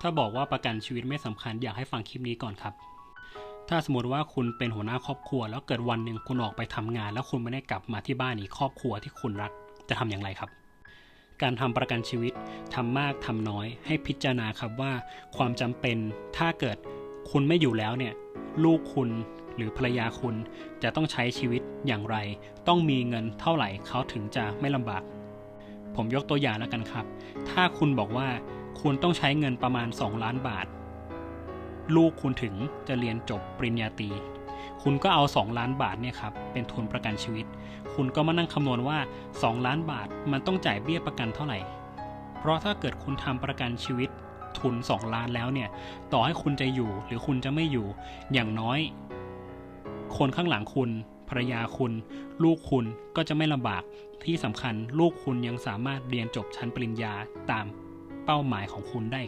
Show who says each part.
Speaker 1: ถ้าบอกว่าประกันชีวิตไม่สำคัญอยากให้ฟังคลิปนี้ก่อนครับ ถ้าสมมติว่าคุณเป็นหัวหน้าครอบครัว แล้วเกิดวันหนึ่งคุณออกไปทำงาน แล้วคุณไม่ได้กลับมาที่บ้านอีกครอบครัวที่คุณรักจะทำอย่างไรครับ การทำประกันชีวิตทำมากทำน้อย ให้พิจารณาครับว่า ความจำเป็นถ้าเกิดคุณไม่อยู่แล้วเนี่ยลูกคุณหรือภรรยาคุณจะต้องใช้ชีวิตอย่างไร ต้องมีเงินเท่าไหร่เขาถึงจะไม่ลำบาก ผมยกตัวอย่างแล้วกันครับ ถ้าคุณบอกว่า คุณต้องใช้เงินประมาณ 2 ล้านบาท ลูกคุณถึงจะเรียนจบปริญญาตรี คุณก็เอา 2 ล้านบาทเนี่ยครับเป็นทุนประกันชีวิต คุณก็มานั่งคำนวณว่า 2 ล้านบาทมันต้องจ่ายเบี้ยประกันเท่าไหร่ เพราะถ้าเกิดคุณทำประกันชีวิตทุน 2 ล้านแล้วเนี่ย ต่อให้คุณจะอยู่หรือคุณจะไม่อยู่ อย่างน้อย คนข้างหลังคุณภรรยาคุณ ลูกคุณก็จะไม่ลำบากที่สำคัญ ลูกคุณยังสามารถเรียนจบชั้นปริญญาตาม เป้าหมายของคุณได้